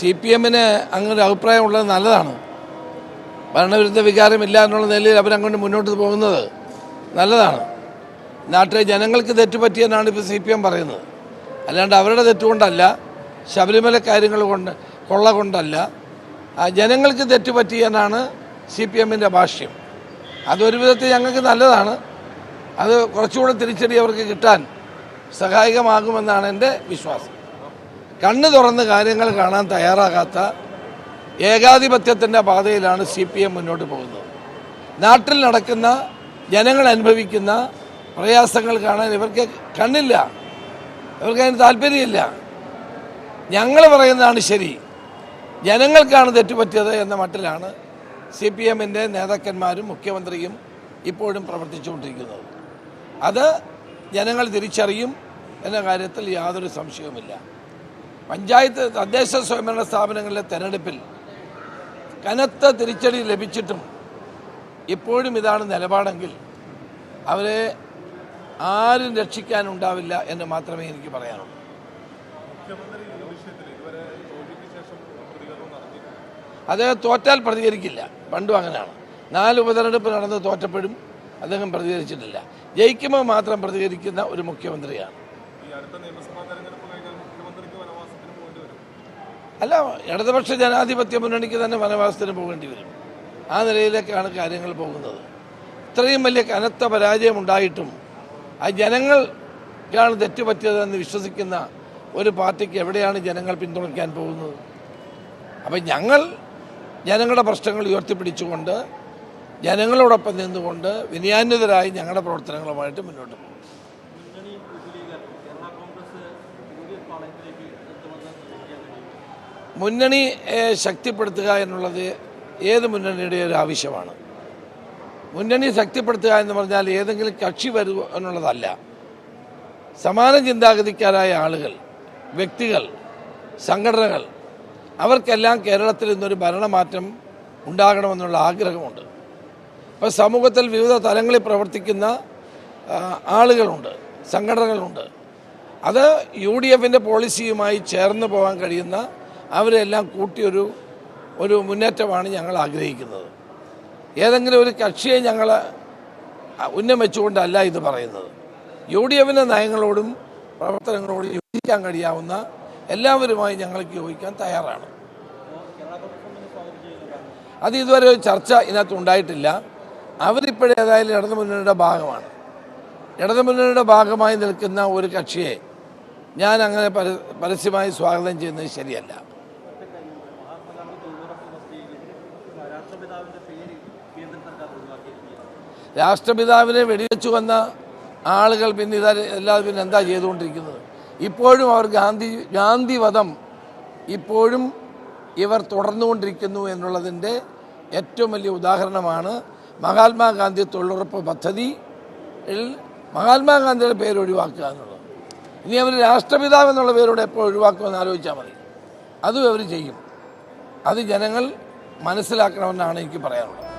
C P എമ്മിന് അങ്ങനെ ഒരു അഭിപ്രായമുള്ളത് നല്ലതാണ്. ഭരണവിരുദ്ധ വികാരമില്ല എന്നുള്ള നിലയിൽ അവരങ്ങോട്ട് മുന്നോട്ട് പോകുന്നത് നല്ലതാണ്. നാട്ടിലെ ജനങ്ങൾക്ക് തെറ്റുപറ്റിയെന്നാണ് ഇപ്പോൾ സി പി എം പറയുന്നത്. അല്ലാണ്ട് അവരുടെ തെറ്റുകൊണ്ടല്ല ശബരിമല കാര്യങ്ങൾ കൊണ്ട് കൊള്ള കൊണ്ടല്ല. ജനങ്ങൾക്ക് തെറ്റുപറ്റിയെന്നാണ് സി പി എമ്മിന്റെ ഭാഷ്യം. അതൊരു വിധത്തിൽ ഞങ്ങൾക്ക് നല്ലതാണ്. അത് കുറച്ചുകൂടെ തിരിച്ചടി അവർക്ക് കിട്ടാൻ സഹായകമാകുമെന്നാണ് എന്റെ വിശ്വാസം. കണ്ണ് തുറന്ന് കാര്യങ്ങൾ കാണാൻ തയ്യാറാകാത്ത ഏകാധിപത്യത്തിന്റെ പാതയിലാണ് സി പി എം മുന്നോട്ട് പോകുന്നത്. നാട്ടിൽ നടക്കുന്ന ജനങ്ങൾ അനുഭവിക്കുന്ന പ്രയാസങ്ങൾ കാണാൻ ഇവർക്ക് കണ്ണില്ല. ഇവർക്ക് അതിന് താല്പര്യമില്ല. ഞങ്ങൾ പറയുന്നതാണ് ശരി. ജനങ്ങൾക്കാണ് തെറ്റുപറ്റിയത് എന്ന മട്ടിലാണ് സി പി എമ്മിന്റെ നേതാക്കന്മാരും മുഖ്യമന്ത്രിയും ഇപ്പോഴും പ്രവർത്തിച്ചുകൊണ്ടിരിക്കുന്നത്. അത് ജനങ്ങൾ തിരിച്ചറിയും എന്ന കാര്യത്തിൽ യാതൊരു സംശയവുമില്ല. പഞ്ചായത്ത് തദ്ദേശ സ്വയംഭരണ സ്ഥാപനങ്ങളിലെ തെരഞ്ഞെടുപ്പിൽ കനത്ത തിരിച്ചടി ലഭിച്ചിട്ടും ഇപ്പോഴും ഇതാണ് നിലപാടെങ്കിൽ അവരെ ആരും രക്ഷിക്കാനുണ്ടാവില്ല എന്ന് മാത്രമേ എനിക്ക് പറയാനുള്ളൂ. അദ്ദേഹം തോറ്റാൽ പ്രതികരിക്കില്ല. പണ്ടും അങ്ങനെയാണ്. നാല് ഉപതെരഞ്ഞെടുപ്പ് നടന്ന് തോറ്റപ്പോഴും അദ്ദേഹം പ്രതികരിച്ചിട്ടില്ല. ജയിക്കുമ്പോൾ മാത്രം പ്രതികരിക്കുന്ന ഒരു മുഖ്യമന്ത്രിയാണ്. ഈ അടുത്ത നിയമസഭാ തെരഞ്ഞെടുപ്പ് കഴിഞ്ഞാൽ മുഖ്യമന്ത്രിക്ക് വനവാസത്തിന് പോകേണ്ടി വരും അല്ല ഇടതുപക്ഷ ജനാധിപത്യ മുന്നണിക്ക് തന്നെ വനവാസത്തിന് പോകേണ്ടി വരും. ആ നിലയിലേക്കാണ് കാര്യങ്ങൾ പോകുന്നത്. ഇത്രയും വലിയ കനത്ത പരാജയം ഉണ്ടായിട്ടും ആ ജനങ്ങൾക്കാണ് തെറ്റുപറ്റിയതെന്ന് വിശ്വസിക്കുന്ന ഒരു പാർട്ടിക്ക് എവിടെയാണ് ജനങ്ങൾ പിന്തുണയ്ക്കാൻ പോകുന്നത്? അപ്പം ഞങ്ങൾ ജനങ്ങളുടെ പ്രശ്നങ്ങൾ ഉയർത്തിപ്പിടിച്ചുകൊണ്ട് ജനങ്ങളോടൊപ്പം നിന്നുകൊണ്ട് വിനയാന്വിതരായി ഞങ്ങളുടെ പ്രവർത്തനങ്ങളുമായിട്ട് മുന്നോട്ട് പോകും. മുന്നണിയെ ശക്തിപ്പെടുത്തുക എന്നുള്ളത് ഏത് മുന്നണിയുടെ ഒരു ആവശ്യമാണ്? മുന്നണി ശക്തിപ്പെടുത്തുക എന്ന് പറഞ്ഞാൽ ഏതെങ്കിലും കക്ഷി വരൂ എന്നുള്ളതല്ല. സമാന ചിന്താഗതിക്കാരായ ആളുകൾ വ്യക്തികൾ സംഘടനകൾ അവർക്കെല്ലാം കേരളത്തിൽ ഇന്നൊരു ഭരണമാറ്റം ഉണ്ടാകണമെന്നുള്ള ആഗ്രഹമുണ്ട്. ഇപ്പോൾ സമൂഹത്തിൽ വിവിധ തലങ്ങളിൽ പ്രവർത്തിക്കുന്ന ആളുകളുണ്ട് സംഘടനകളുണ്ട്. അത് യു ഡി എഫിന്റെ പോളിസിയുമായി ചേർന്ന് പോകാൻ കഴിയുന്ന അവരെല്ലാം കൂട്ടിയൊരു ഒരു മുന്നേറ്റമാണ് ഞങ്ങൾ ആഗ്രഹിക്കുന്നത്. ഏതെങ്കിലും ഒരു കക്ഷിയെ ഞങ്ങൾ ഉന്നം വെച്ചുകൊണ്ടല്ല ഇത് പറയുന്നത്. യു ഡി എഫിന്റെ നയങ്ങളോടും പ്രവർത്തനങ്ങളോടും യോജിക്കാൻ കഴിയാവുന്ന എല്ലാവരുമായി ഞങ്ങൾക്ക് യോജിക്കാൻ തയ്യാറാണ്. അത് ഇതുവരെ ഒരു ചർച്ച ഇതിനകത്ത് ഉണ്ടായിട്ടില്ല. അവരിപ്പോഴേ ഏതായാലും ഇടതു മുന്നണിയുടെ ഭാഗമാണ്. ഇടതു മുന്നണിയുടെ ഭാഗമായി നിൽക്കുന്ന ഒരു കക്ഷിയെ ഞാൻ അങ്ങനെ പരസ്യമായി സ്വാഗതം ചെയ്യുന്നത് ശരിയല്ല. രാഷ്ട്രപിതാവിനെ വെടിവെച്ചു വന്ന ആളുകൾ പിന്നെ ഇതാ എല്ലാവരും പിന്നെ എന്താ ചെയ്തുകൊണ്ടിരിക്കുന്നത്? ഇപ്പോഴും അവർ ഗാന്ധി ഗാന്ധിവധം ഇപ്പോഴും ഇവർ തുടർന്നുകൊണ്ടിരിക്കുന്നു എന്നുള്ളതിന്റെ ഏറ്റവും വലിയ ഉദാഹരണമാണ് മഹാത്മാഗാന്ധി തൊഴിലുറപ്പ് പദ്ധതിയിൽ മഹാത്മാഗാന്ധിയുടെ പേര് ഒഴിവാക്കുക എന്നുള്ളത്. ഇനി അവർ രാഷ്ട്രപിതാവ് എന്നുള്ള പേരോട് എപ്പോൾ ഒഴിവാക്കുമെന്ന് ആലോചിച്ചാൽ മതി. അതും അവർ ചെയ്യും. അത് ജനങ്ങൾ മനസ്സിലാക്കണമെന്നാണ് എനിക്ക് പറയാനുള്ളത്.